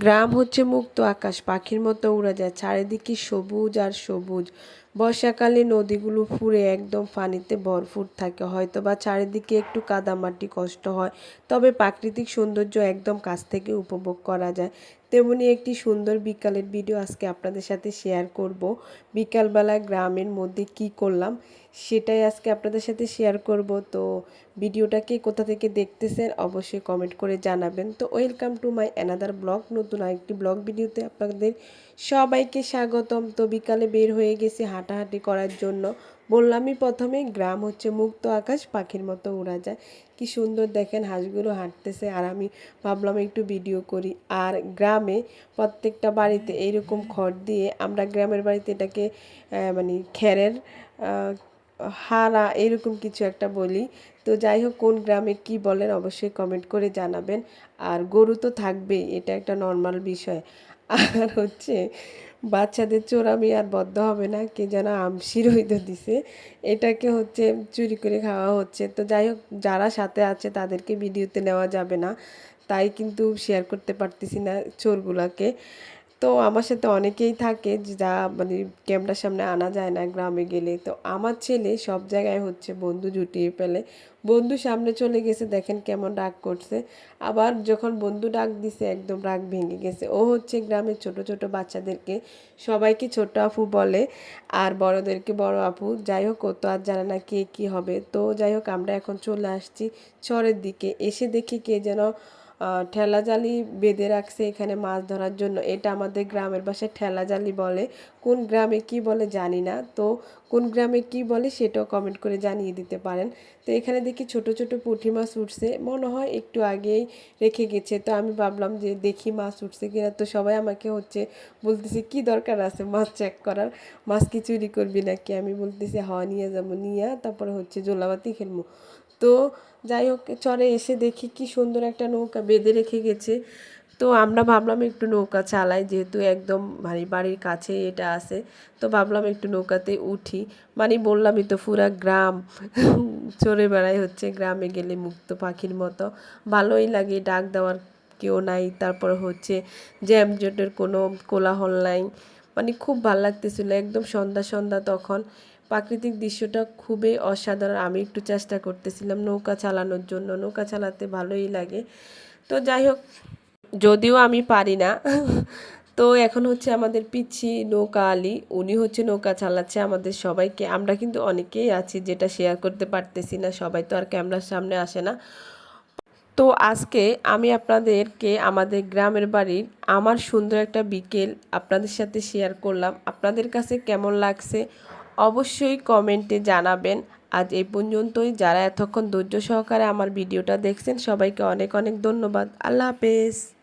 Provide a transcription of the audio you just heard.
গ্রাম হচ্ছে মুক্ত আকাশ পাখির মতো উড়ে যায় চারিদিকে সবুজ আর সবুজ। বর্ষাকালে নদীগুলো ফুরে একদম পানিতে ভরপুর থাকে। হয়তো বা চারিদিকে একটু কাদামাটি কষ্ট হয়, তবে প্রাকৃতিক সৌন্দর্য একদম কাছ থেকে উপভোগ করা যায়। তেমনি একটি সুন্দর বিকালের ভিডিও আজকে আপনাদের সাথে শেয়ার করব। বিকালবেলা গ্রামের মধ্যে কি করলাম, সেটাই আজকে আপনাদের সাথে শেয়ার করব। তো ভিডিওটাকে কোথা থেকে দেখতেছেন, অবশ্যই কমেন্ট করে জানাবেন। তো welcome to my another blog নতুন আরেকটি ব্লগ ভিডিওতে আপনাদের সবাইকে স্বাগতম। তো বিকালে বের হয়ে গেছি হাঁটাহাঁটি করার জন্য। বললামই প্রথমে, গ্রাম হচ্ছে মুক্ত আকাশ, পাখির মতো উড়া যায়। কি সুন্দর দেখেন হাঁসগুলো হাঁটতেছে আর আমি ভাবলাম একটু ভিডিও করি। আর গ্রামে প্রত্যেকটা বাড়িতে এইরকম খড় দিয়ে আমরা গ্রামের বাড়িতে এটাকে মানে খেরের হারা, এরকম কিছু একটা বলি। তো যাই হোক, কোন গ্রামে কি বলেন অবশ্যই কমেন্ট করে জানাবেন। আর গরু তো থাকবেই, এটা একটা নর্মাল বিষয়। আর হচ্ছে, বাচ্চাদের চোরামি আর বদ্ধ হবে না, কে যেন আমশির হইতে দিছে। এটাকে হচ্ছে চুরি করে খাওয়া হচ্ছে। তো যাই হোক, যারা সাথে আছে তাদেরকে ভিডিওতে নেওয়া যাবে না। তাই কিন্তু শেয়ার করতে পারতেছি না চোরগুলাকে। তো আমার সাথে অনেকেই থাকে যা মানে ক্যামেরার সামনে আনা যায় না গ্রামে গেলে। তো আমার ছেলে সব জায়গায় হচ্ছে বন্ধু জুটিয়ে ফেলে। বন্ধু সামনে চলে গেছে, দেখেন কেমন রাগ করছে। আবার যখন বন্ধু ডাক দিছে, একদম রাগ ভেঙে গেছে। ও হচ্ছে গ্রামের ছোট ছোট বাচ্চাদেরকে সবাইকে ছোট আপু বলে আর বড়দেরকে বড় আপু। যাই হোক, ও তো আর জানে না কে কী হবে। তো যাই হোক, আমরা এখন চলে আসছি চরের দিকে। এসে দেখি কে যেন ঠেলা জালি বেঁধে রাখছে এখানে মাছ ধরার জন্য। এটা আমাদের গ্রামের বাসায় ঠেলা জালি বলে। কোন গ্রামে কি বলে জানি না। তো কোন গ্রামে কি বলে সেটাও কমেন্ট করে জানিয়ে দিতে পারেন। তো এখানে দেখি ছোট ছোট পুঁটি মাছ উঠছে। মনে হয় একটু আগেই রেখে গেছে। তো আমি ভাবলাম যে দেখি মাছ উঠছে কিনা। তো সবাই আমাকে হচ্ছে বলতেছে, কি দরকার আছে মাছ চেক করার? মাছ কি চুরি করবি নাকি? আমি বলতেছি হাওয়া নিয়ে যাব। নিয়ে তারপরে হচ্ছে জোলাবাতি খেলব। তো যাই হোক, চরে এসে দেখি কি সুন্দর একটা নৌকা বেঁধে রেখে গেছে। তো আমরা ভাবলাম একটু নৌকা চালাই, যেহেতু একদম মানে বাড়ির কাছে এটা আছে। তো ভাবলাম একটু নৌকাতে উঠি। মানে বললামই তো পুরা গ্রাম চড়ে বেড়াই হচ্ছে, গ্রামে গেলে মুক্ত পাখির মতো। ভালোই লাগে, ডাক দেওয়ার কেউ নাই। তারপর হচ্ছে জ্যামজটের কোনো কোলাহল নাই। মানে খুব ভালো লাগতেছিল, একদম সন্ধ্যা সন্ধ্যা তখন। প্রাকৃতিক দৃশ্যটা খুবই অসাধারণ। আমি একটু চেষ্টা করতেছিলাম নৌকা চালানোর জন্য। নৌকা চালাতে ভালোই লাগে। তো যাই হোক যদিও আমি পারি না। তো এখন হচ্ছে আমাদের পিচ্ছি নৌকা আলী, উনি হচ্ছে নৌকা চালাচ্ছে আমাদের সবাইকে। আমরা কিন্তু অনেকেই আছি যেটা শেয়ার করতে পারতেছি না, সবাই তো আর ক্যামেরার সামনে আসে না। তো আজকে আমি আপনাদেরকে আমাদের গ্রামের বাড়ির আমার সুন্দর একটা বিকেল আপনাদের সাথে শেয়ার করলাম। আপনাদের কাছে কেমন লাগছে অবশ্যই কমেন্টে জানাবেন। আজ এই পর্যন্তই। যারা এতক্ষণ ধৈর্য সহকারে আমার ভিডিওটা দেখছেন, সবাইকে অনেক অনেক ধন্যবাদ। আল্লাহ হাফেজ।